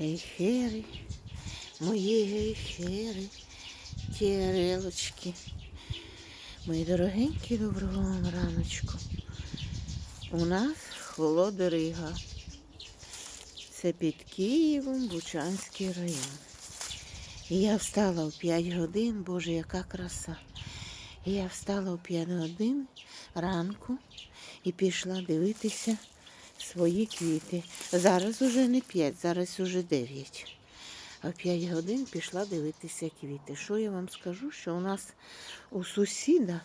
Гейхери, мої гейхери, тірелочки. Мої дорогенькі, доброго вам раночку. У нас холодорига. Це під Києвом, Бучанський район. І я встала в 5 годин, боже, яка краса. І я встала в 5 годин ранку і пішла дивитися свої квіти. Зараз уже не 5, зараз уже 9. А 5 годин пішла дивитися квіти. Що я вам скажу, що у нас у сусіда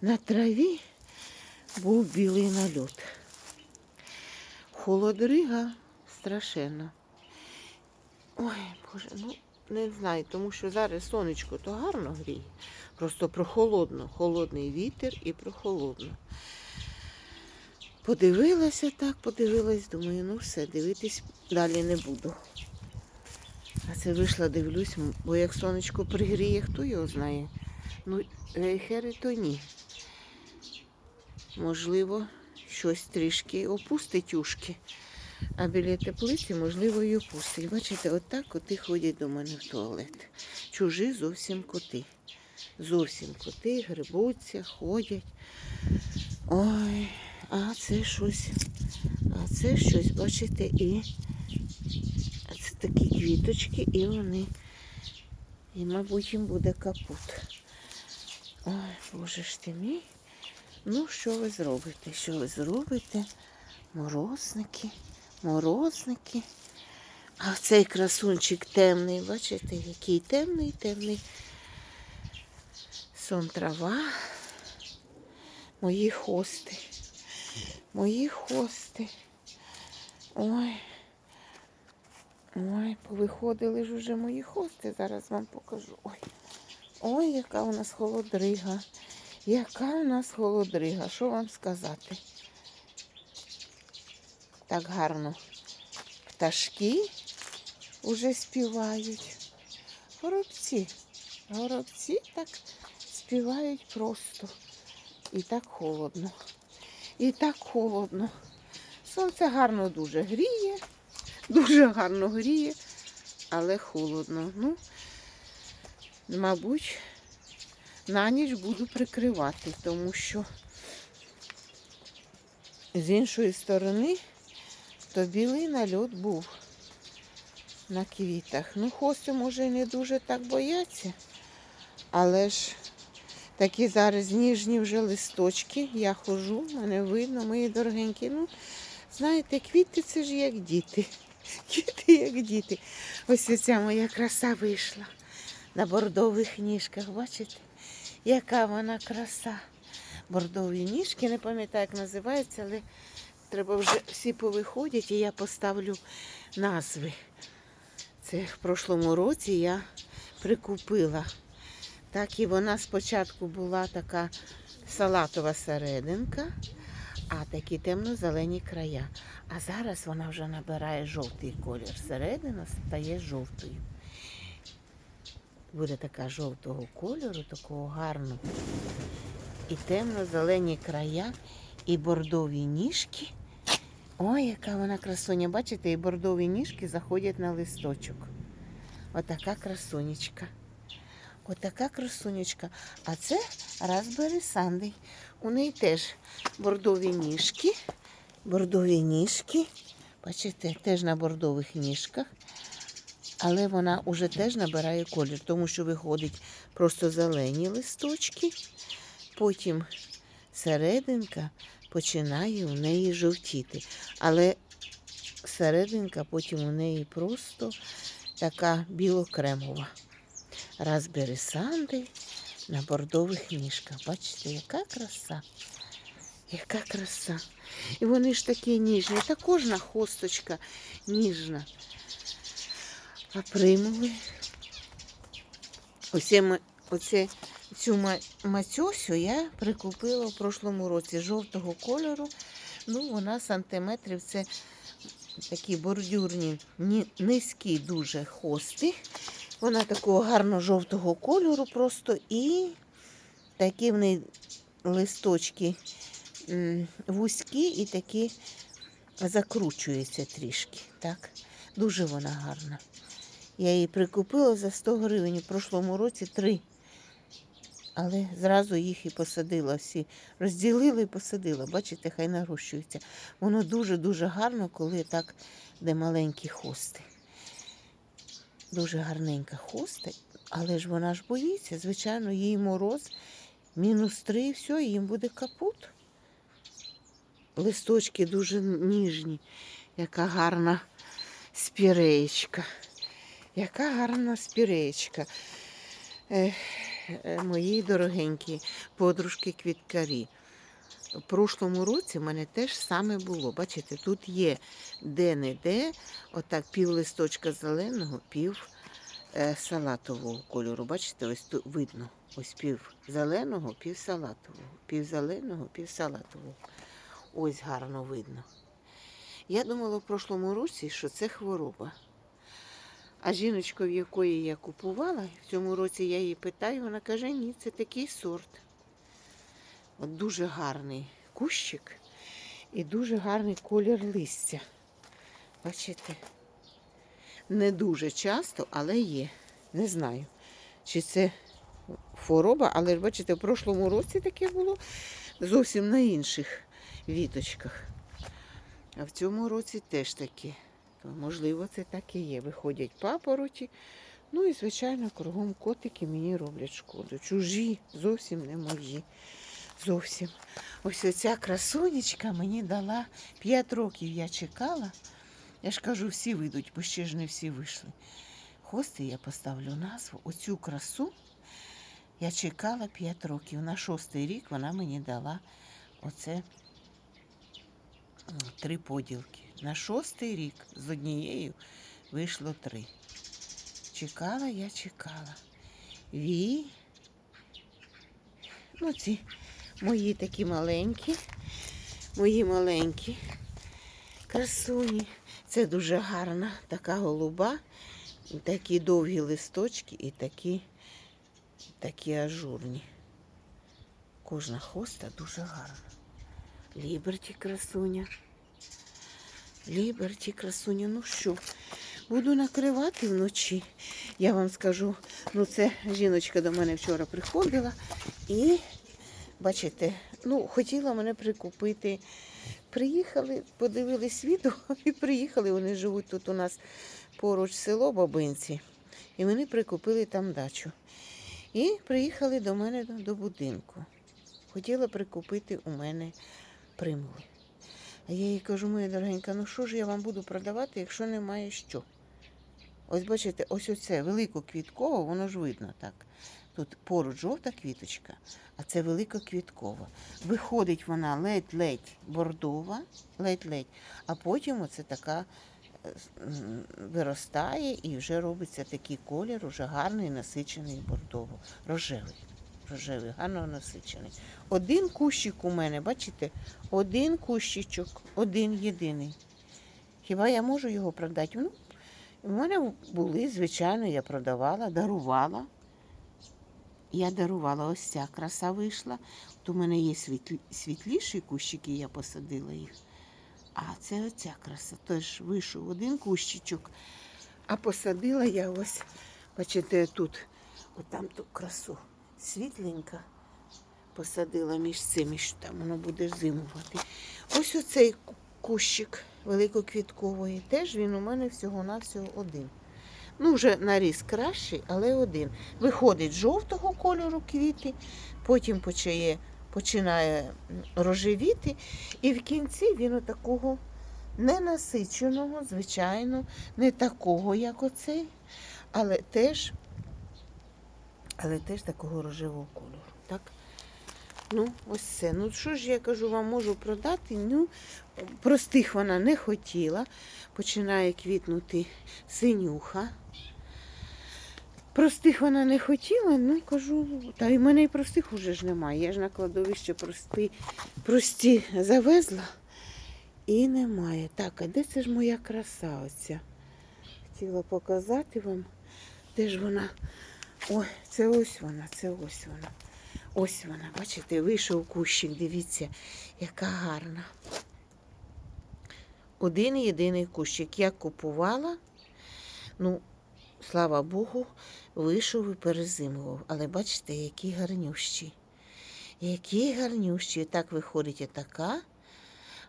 на траві був білий нальот. Холодрига страшенна. Ой, Боже, ну не знаю, тому що зараз сонечко то гарно гріє. Просто прохолодно, холодний вітер і прохолодно. Подивилася так, подивилась, думаю, ну все, дивитись далі не буду. А це вийшла, дивлюсь, бо як сонечко пригріє, хто його знає. Ну, гейхери то ні. Можливо, щось трішки опустить ушки. А біля теплиці, можливо, і опустить. Бачите, отак коти ходять до мене в туалет. Чужі зовсім коти. Зовсім коти, грибуться, ходять. Ой, а це щось. А це щось, бачите, і це такі квіточки, і вони. І, мабуть, їм буде капут. Ой, боже ж ти мій. Ну, що ви зробите? Що ви зробите? Морозники, морозники. А цей красунчик темний, бачите, який темний, темний. Сон трава. Мої хости. Мої хости. Ой. Ой, повиходили ж уже мої хости. Зараз вам покажу. Ой. Ой, яка у нас холодрига. Яка у нас холодрига, що вам сказати? Так гарно. Пташки уже співають. Горобці. Горобці так співають просто. І так холодно. І так холодно. Сонце гарно дуже гріє, дуже гарно гріє, але холодно. Ну, мабуть, на ніч буду прикривати, тому що з іншої сторони то білий нальот був на квітах. Ну, хости, може, і не дуже так бояться, але ж такі зараз ніжні вже листочки. Я хожу, мене видно, мої дорогенькі. Ну, знаєте, квіти це ж як діти. Квіти як діти. Ось ця моя краса вийшла на бордових ніжках, бачите? Яка вона краса. Бордові ніжки, не пам'ятаю, як називається, але треба вже всі повиходять і я поставлю назви. Це в прошлому році я прикупила. Так і вона спочатку була така салатова серединка, а такі темно-зелені края. А зараз вона вже набирає жовтий колір. Середина стає жовтою буде така жовтого кольору, такого гарного. І темно-зелені края, і бордові ніжки. Ой, яка вона красуня. Бачите, і бордові ніжки заходять на листочок. Отака красунечка. Отака красунечка. А це Raspberry Sunday. У неї теж бордові ніжки. Бордові ніжки. Бачите, теж на бордових ніжках. Але вона вже теж набирає колір, тому що виходить просто зелені листочки, потім серединка починає у неї жовтіти. Але серединка потім у неї просто така білокремова. Sunday на бордових ніжках. Бачите, яка краса? Яка краса. І вони ж такі ніжні. Та кожна хосточка ніжна. А примули. Оце, ми- оце, цю ма- мацьосю я прикупила в прошлому році жовтого кольору. Ну, вона сантиметрів, це такі бордюрні, низькі дуже хости. Вона такого гарно жовтого кольору просто і такі в неї листочки вузькі і такі закручуються трішки. Так? Дуже вона гарна. Я її прикупила за 100 гривень у прошлому році три. Але зразу їх і посадила всі. Розділила і посадила. Бачите, хай нарощується. Воно дуже-дуже гарно, коли так, де маленькі хости. Дуже гарненька хоста, але ж вона ж боїться. Звичайно, їй мороз, мінус три, і все, їм буде капут. Листочки дуже ніжні. Яка гарна спіреєчка. Яка гарна спіреєчка. Е, мої дорогенькі подружки У прошлому році в мене теж саме було. Бачите, тут є де-не-де, отак пів листочка зеленого, пів е, салатового кольору. Бачите, ось тут видно. Ось пів зеленого, пів салатового, пів зеленого, пів салатового. Ось гарно видно. Я думала в прошлому році, що це хвороба. А жіночка, в якої я купувала, в цьому році я її питаю, вона каже, ні, це такий сорт. От дуже гарний кущик і дуже гарний колір листя. Бачите? Не дуже часто, але є. Не знаю, чи це хвороба, але ж бачите, в прошлому році таке було зовсім на інших віточках. А в цьому році теж таке. Можливо, це так і є. Виходять папороті. Ну і, звичайно, кругом котики мені роблять шкоду. Чужі, зовсім не мої. Зовсім. Ось оця красунечка мені дала 5 років я чекала. Я ж кажу, всі вийдуть, бо ще ж не всі вийшли. Хости я поставлю назву. Оцю красу я чекала 5 років. На шостий рік вона мені дала оце три поділки. На шостий рік з однією вийшло три. Чекала, я чекала. Ві. Ну, ці мої такі маленькі, мої маленькі красуні. Це дуже гарна, така голуба, такі довгі листочки і такі, такі ажурні. Кожна хоста дуже гарна. Ліберті красуня. Ліберті красуня. Ну що, буду накривати вночі. Я вам скажу, ну це жіночка до мене вчора приходила і, бачите, ну, хотіла мене прикупити. Приїхали, подивились відео і приїхали. Вони живуть тут у нас поруч село Бабинці. І вони прикупили там дачу. І приїхали до мене до, будинку. Хотіла прикупити у мене примули. А я їй кажу, моя дорогенька, ну що ж я вам буду продавати, якщо немає що? Ось бачите, ось оце великоквіткове, воно ж видно так. Тут поруч жовта квіточка, а це великоквіткова. Виходить вона ледь-ледь бордова, ледь-ледь, а потім оце така е, виростає і вже робиться такий колір, уже гарний, насичений бордово, рожевий. Рожевий, гарно насичений. Один кущик у мене, бачите, один кущичок, один єдиний. Хіба я можу його продати? Ну, у мене були, звичайно, я продавала, дарувала. Я дарувала, ось ця краса вийшла. От у мене є світліші кущики, я посадила їх. А це оця краса. Тож вийшов один кущичок, а посадила я ось, бачите, тут, отам ту красу. Світленька. Посадила між цими, що там воно буде зимувати. Ось оцей кущик великоквіткової. Теж він у мене всього-навсього один. Ну, вже наріз кращий, але один. Виходить жовтого кольору квіти, потім почає, починає рожевіти, і в кінці він отакого ненасиченого, звичайно, не такого, як оцей, але теж, але теж такого рожевого кольору. Так? Ну, ось це. Ну, що ж я кажу, вам можу продати? Ну, простих вона не хотіла. Починає квітнути синюха. Простих вона не хотіла, ну кажу, та й мене і простих уже ж немає. Я ж на кладовище прості, прості завезла і немає. Так, а де це ж моя краса оця? Хотіла показати вам, де ж вона. Ой, це ось вона, це ось вона. Ось вона, бачите, вийшов кущик, дивіться, яка гарна. Один єдиний кущик. Я купувала Ну, слава Богу, вийшов і перезимував. Але бачите, який гарнющий. Який гарнющий. Так виходить така,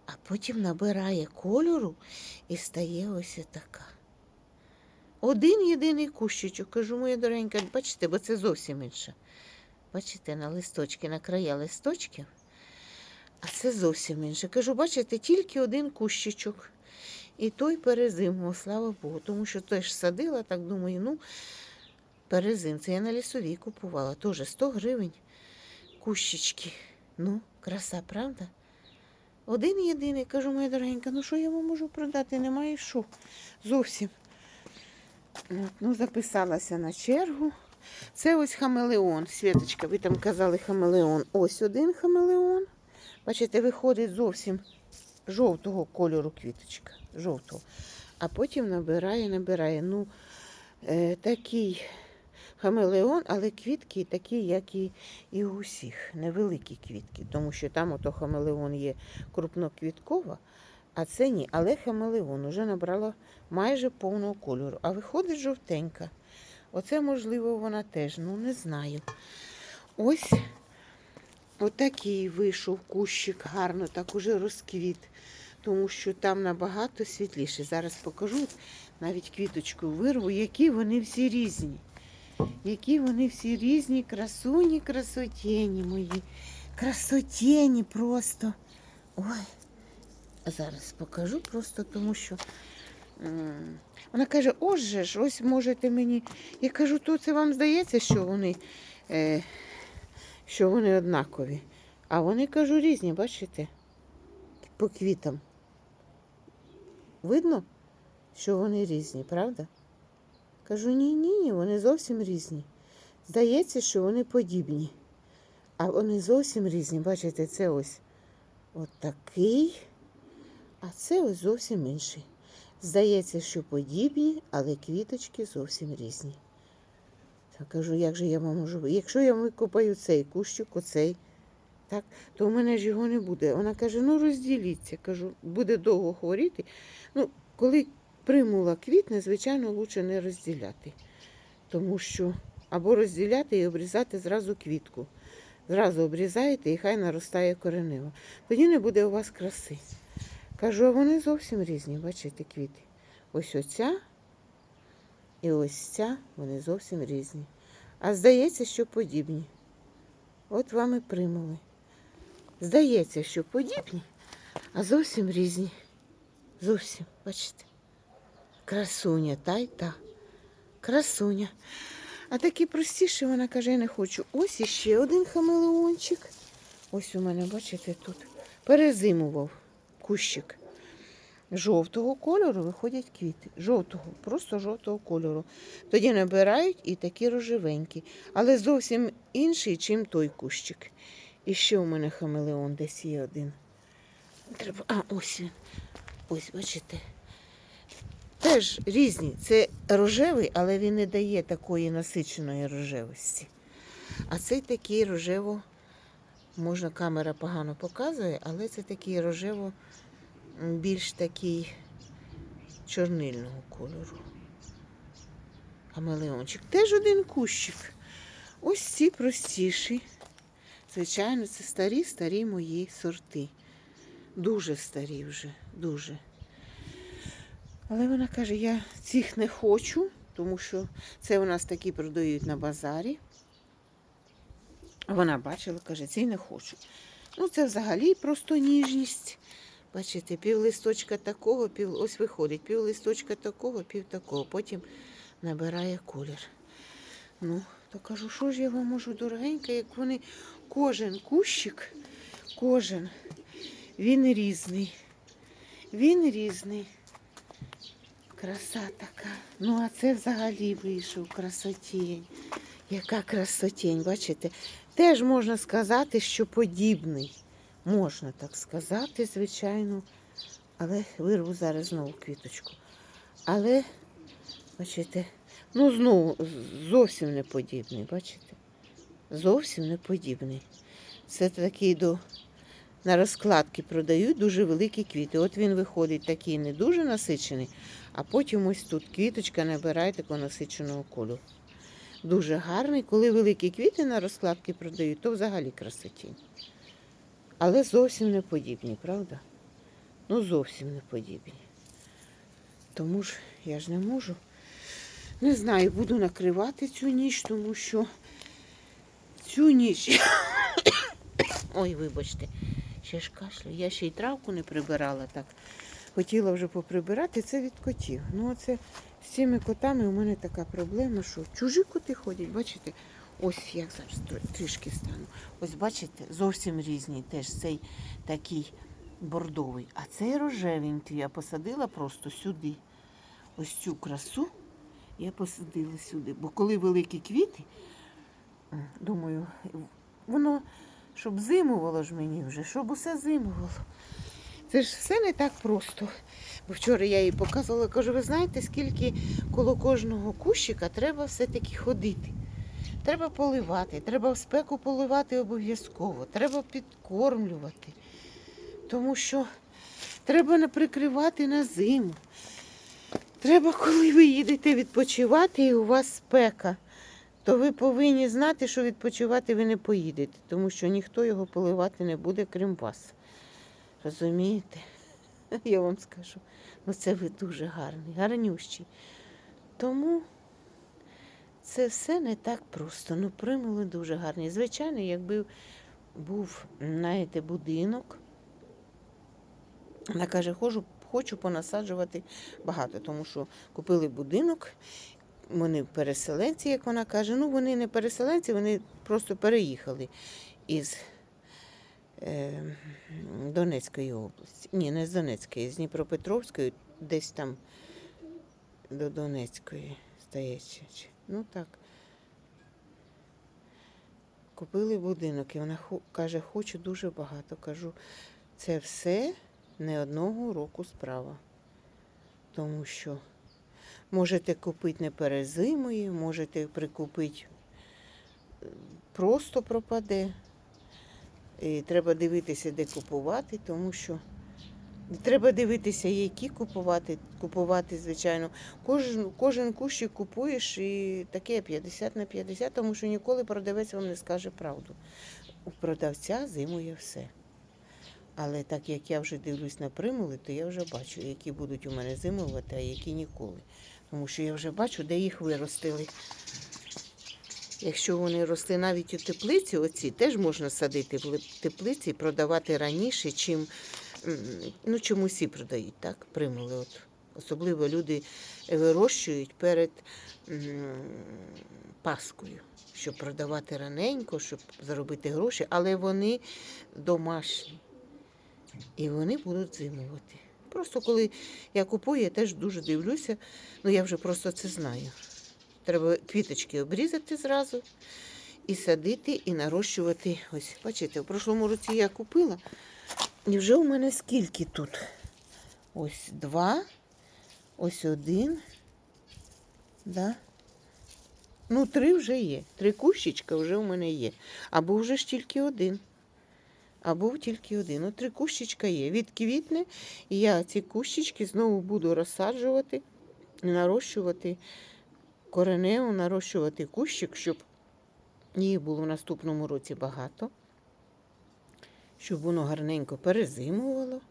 а потім набирає кольору і стає ось така. Один єдиний кущичок. Кажу, моя доренька, бачите, бо це зовсім інше. Бачите, на листочки, на края листочків. А це зовсім інше. Кажу, бачите, тільки один кущичок. І той перезимував, слава Богу. Тому що теж садила, так думаю, ну, перезим. Це я на лісовій купувала. Теж 100 гривень кущички. Ну, краса, правда? Один єдиний, кажу, моя дорогенька, ну що я вам можу продати? Немає що. Зовсім. Ну, записалася на чергу. Це ось хамелеон. Світочка, ви там казали хамелеон. Ось один хамелеон. Бачите, виходить зовсім жовтого кольору квіточка. Жовтого. А потім набирає, набирає. Ну, е, такий хамелеон, але квітки такі, як і, і у всіх. Невеликі квітки. Тому що там ото хамелеон є крупноквіткова, а це ні. Але хамелеон уже набрала майже повного кольору. А виходить жовтенька. Оце, можливо, вона теж, ну не знаю. Ось отакий вийшов кущик, гарно так уже розквіт, тому що там набагато світліше. Зараз покажу, навіть квіточку вирву, які вони всі різні. Які вони всі різні, красуні, красотєні мої. Красотєні просто. Ой, зараз покажу просто тому, що. Вона каже, ось же ж, ось можете мені. Я кажу, то це вам здається, що вони, е, що вони однакові. А вони кажу різні, бачите? По квітам. Видно, що вони різні, правда? Кажу, ні, ні, ні, вони зовсім різні. Здається, що вони подібні. А вони зовсім різні. Бачите, це ось от такий, а це ось зовсім інший. Здається, що подібні, але квіточки зовсім різні. Так кажу, як же я вам можу. Якщо я викопаю цей кущик, оцей, так, то в мене ж його не буде. Вона каже: ну розділіться. Кажу, буде довго хворіти. Ну, коли примула квітне, звичайно, лучше не розділяти. Тому що або розділяти і обрізати зразу квітку. Зразу обрізаєте і хай наростає коренева. Тоді не буде у вас краси. Кажу, а вони зовсім різні, бачите, квіти. Ось оця і ось ця, вони зовсім різні. А здається, що подібні. От вам і примули. Здається, що подібні, а зовсім різні. Зовсім, бачите. Красуня, та й та. Красуня. А такі простіші, вона каже, я не хочу. Ось іще один хамелеончик. Ось у мене, бачите, тут перезимував кущик. Жовтого кольору виходять квіти. Жовтого, просто жовтого кольору. Тоді набирають і такі рожевенькі. Але зовсім інший, чим той кущик. І ще у мене хамелеон десь є один. Треба. А, ось він. Ось, бачите. Теж різні. Це рожевий, але він не дає такої насиченої рожевості. А цей такий рожево, можна камера погано показує, але це такий рожево, більш такий чорнильного кольору. Хамелеончик. Теж один кущик. Ось ці простіші. Звичайно, це старі, старі мої сорти. Дуже старі вже, дуже. Але вона каже, я цих не хочу, тому що це у нас такі продають на базарі. Вона бачила, каже, ці не хочу. Ну, це взагалі просто ніжність. Бачите, пів листочка такого, пів, ось виходить, пів листочка такого, пів такого. Потім набирає колір. Ну, то кажу, що ж я вам можу дорогенька, як вони кожен кущик, кожен, він різний. Він різний. Краса така. Ну, а це взагалі вийшов красотінь. Яка красотінь, бачите? Теж можна сказати, що подібний. Можна так сказати, звичайно. Але вирву зараз знову квіточку. Але, бачите, ну знову зовсім не подібний, бачите? Зовсім не подібний. Це такий до на розкладки продають дуже великі квіти. От він виходить такий не дуже насичений, А потім ось тут квіточка набирає такого насиченого кольору. Дуже гарний. Коли великі квіти на розкладки продають, то взагалі красотінь. Але зовсім не подібні, правда? Ну, зовсім не подібні. Тому ж я ж не можу. Не знаю, буду накривати цю ніч, тому що цю ніч. Ой, вибачте, ще ж кашлю. Я ще й травку не прибирала так. Хотіла вже поприбирати, це від котів. Ну, оце з цими котами у мене така проблема, що чужі коти ходять, бачите? Ось як зараз трішки стану. Ось бачите, зовсім різні. Теж цей такий бордовий. А цей рожевенький я посадила просто сюди. Ось цю красу я посадила сюди. Бо коли великі квіти, думаю, воно щоб зимувало ж мені вже, щоб усе зимувало. Це ж все не так просто. Бо вчора я їй показувала, кажу, ви знаєте, скільки коло кожного кущика треба все-таки ходити. Треба поливати, треба в спеку поливати обов'язково, треба підкормлювати. Тому що треба не прикривати на зиму. Треба, коли ви їдете відпочивати і у вас спека, то ви повинні знати, що відпочивати ви не поїдете, тому що ніхто його поливати не буде, крім вас. Розумієте? Я вам скажу. Ну це ви дуже гарний, гарнющий. Тому це все не так просто. Ну, примули дуже гарні. Звичайно, якби був, знаєте, будинок, вона каже, «Хожу- хочу понасаджувати багато, тому що купили будинок, вони переселенці, як вона каже. Ну, вони не переселенці, вони просто переїхали із е, Донецької області. Ні, не з Донецької, з Дніпропетровської, десь там до Донецької, здається. Ну так. Купили будинок, і вона каже, хочу дуже багато. Кажу, це все не одного року справа. Тому що можете купити не перезимує, можете прикупити е, просто пропаде. І треба дивитися, де купувати, тому що треба дивитися, які купувати. Купувати, звичайно. Кожен, кожен кущик купуєш і таке 50 на 50, тому що ніколи продавець вам не скаже правду. У продавця зимує все. Але так як я вже дивлюсь на примули, то я вже бачу, які будуть у мене зимувати, а які ніколи. Тому що я вже бачу, де їх виростили. Якщо вони росли навіть у теплиці, оці теж можна садити в теплиці і продавати раніше, чим ну, чим усі продають, так? Примули. От. Особливо люди вирощують перед Паскою, щоб продавати раненько, щоб заробити гроші, але вони домашні. І вони будуть зимувати. Просто коли я купую, я теж дуже дивлюся, ну я вже просто це знаю. Треба квіточки обрізати зразу і садити, і нарощувати. Ось, бачите, в прошлому році я купила. І вже у мене скільки тут? Ось два, ось один. Да? Ну, три вже є. Три кущичка вже у мене є. Або вже ж тільки один. А був тільки один. Ну, три кущичка є. Відквітне, і я ці кущички знову буду розсаджувати, нарощувати коренево, нарощувати кущик, щоб їх було в наступному році багато, щоб воно гарненько перезимувало.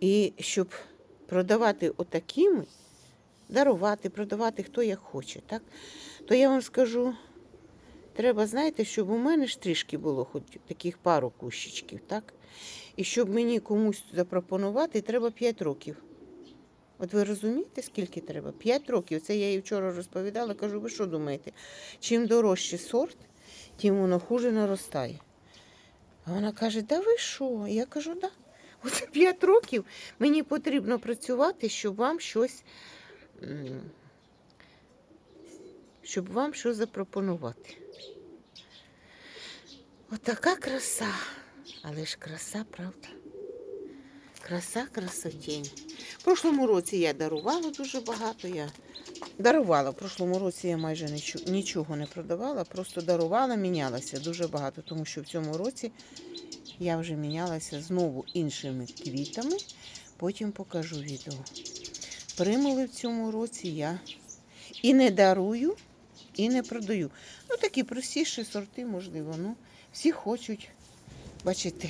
І щоб продавати отакими, дарувати, продавати хто як хоче, так? то я вам скажу, треба, знаєте, щоб у мене ж трішки було хоч таких пару кущичків, так? І щоб мені комусь запропонувати, треба 5 років. От ви розумієте, скільки треба? 5 років. Це я їй вчора розповідала. Кажу, ви що думаєте? Чим дорожчий сорт, тим воно хуже наростає. А вона каже, да ви що? Я кажу, да. Оце 5 років мені потрібно працювати, щоб вам щось, щоб вам щось запропонувати. Отака краса. Але ж краса, правда? Краса, красотень. В прошлому році я дарувала дуже багато. Я дарувала. В прошлому році я майже нічого не продавала, просто дарувала, мінялася дуже багато, тому що в цьому році я вже мінялася знову іншими квітами. Потім покажу відео. примули в цьому році я і не дарую, і не продаю. Ну, такі простіші сорти, можливо. Ну, всі хочуть, бачите,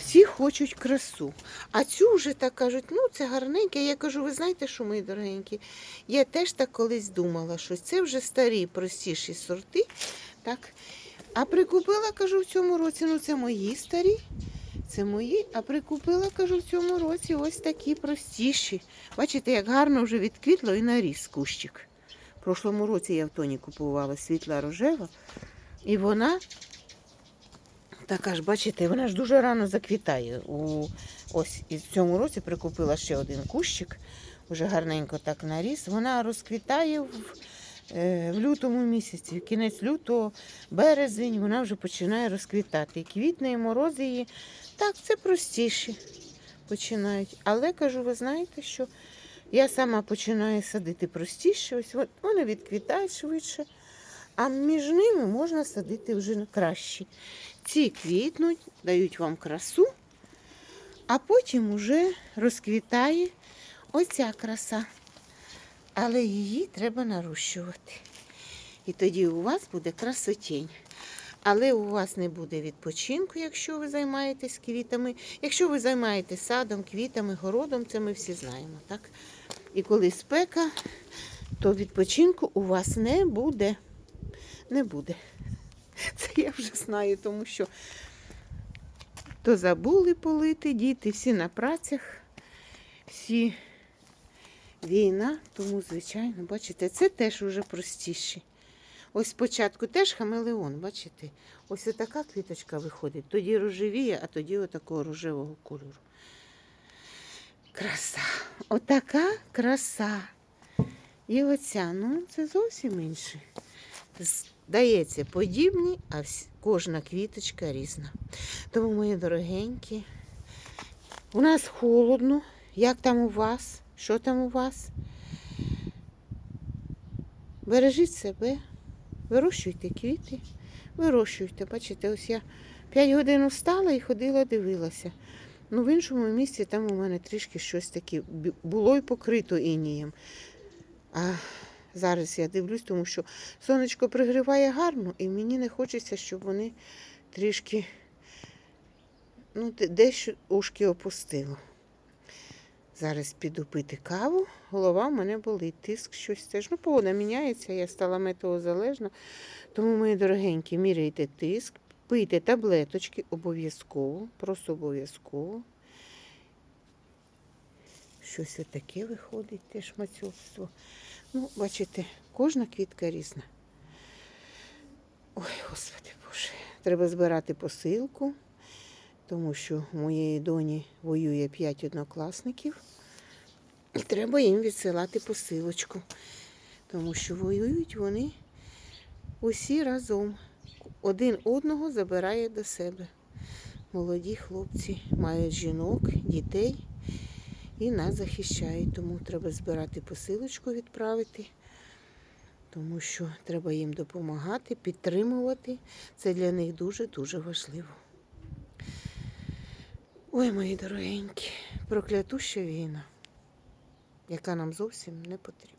всі хочуть красу. А цю вже так кажуть, ну це гарненьке. Я кажу, ви знаєте, що мої дорогенькі? Я теж так колись думала, що це вже старі, простіші сорти. Так. А прикупила, кажу, в цьому році, ну це мої старі. Це мої, а прикупила, кажу, в цьому році ось такі простіші. Бачите, як гарно вже відквітло і наріс кущик. В прошлому році я в тоні купувала світла рожева. І вона така ж, бачите, вона ж дуже рано заквітає. У, ось і в цьому році прикупила ще один кущик, вже гарненько так наріс. Вона розквітає в, е, в лютому місяці, в кінець лютого, березень, вона вже починає розквітати. І квітне, і морози її. Так, це простіші починають. Але кажу, ви знаєте, що я сама починаю садити простіше, ось вони відквітають швидше, а між ними можна садити вже кращі. Ці квітнуть, дають вам красу, а потім уже розквітає оця краса. Але її треба нарощувати. І тоді у вас буде красотінь. Але у вас не буде відпочинку, якщо ви займаєтесь квітами. Якщо ви займаєтесь садом, квітами, городом, це ми всі знаємо, так? І коли спека, то відпочинку у вас не буде. Не буде. Це я вже знаю, тому що то забули полити діти, всі на працях, всі війна, тому, звичайно, бачите, це теж уже простіше. Ось спочатку теж хамелеон, бачите? Ось така квіточка виходить. Тоді рожевіє, а тоді отакого рожевого кольору. Краса. Отака краса. І оця, ну, це зовсім інше. Здається, подібні, а кожна квіточка різна. Тому, мої дорогенькі, у нас холодно. Як там у вас? Що там у вас? Бережіть себе, вирощуйте квіти, вирощуйте. Бачите, ось я 5 годин встала і ходила, дивилася. Ну, в іншому місці там у мене трішки щось таке було й покрито інієм. А зараз я дивлюсь, тому що сонечко пригріває гарно, і мені не хочеться, щоб вони трішки ну, дещо ушки опустило. Зараз піду пити каву, голова в мене болить, тиск щось теж. Ну, погода міняється, я стала метеозалежна. Тому, мої дорогенькі, міряйте тиск, пийте таблеточки обов'язково, просто обов'язково. Щось таке виходить, теж мацьовство. Ну, бачите, кожна квітка різна. Ой, Господи Боже, треба збирати посилку, тому що у моєї доні воює 5 однокласників. І треба їм відсилати посилочку, тому що воюють вони усі разом. Один одного забирає до себе. Молоді хлопці мають жінок, дітей і нас захищають. Тому треба збирати посилочку, відправити, тому що треба їм допомагати, підтримувати. Це для них дуже-дуже важливо. Ой, мої дорогенькі, проклятуща війна, яка нам зовсім не потрібна.